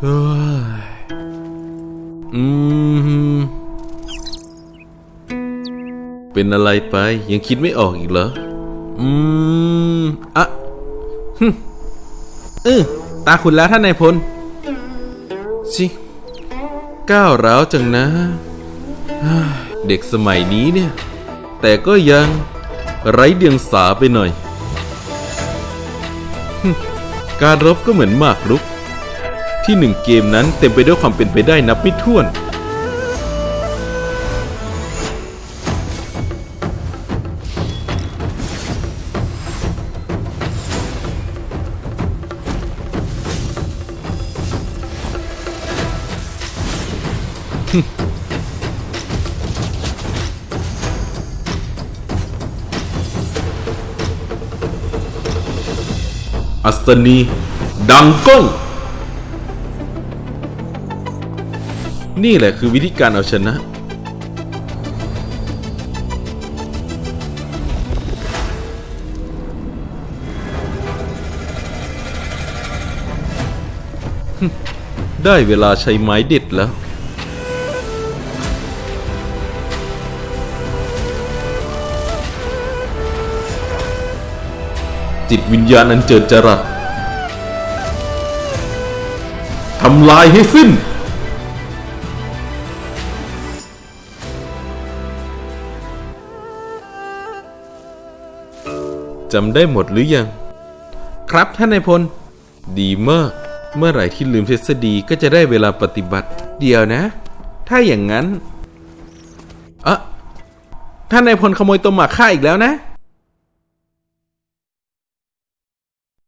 เฮ้ย อืม เป็นอะไรไป ยังคิดไม่ออกอีกเหรอ อืมอะฮึเออตาคุณแล้วท่านนายพล ชิก้าวร้าวจังนะ เด็กสมัยนี้เนี่ย แต่ก็ยังไร้เดียงสาไปหน่อย การรบก็เหมือนหมากรุก ที่หนึ่งเกมนั้นเต็มไปด้วยความเป็นไปได้นับไม่ถ้วน อัศนี ดังก้อง นี่แหละคือวิธีการเอาชนะ ได้เวลาใช้ไม้เด็ดแล้วจิตวิญญาณอันเจิดจรัสทำลายให้สิ้น จำได้หมดหรือยัง ครับท่านนายพล ดีมาก เมื่อไหร่ที่ลืมทฤษฎีก็จะได้เวลาปฏิบัติ เดี๋ยวนะ ถ้าอย่างนั้นอะท่านนายพลขโมยตัวหมากข้าอีกแล้วนะ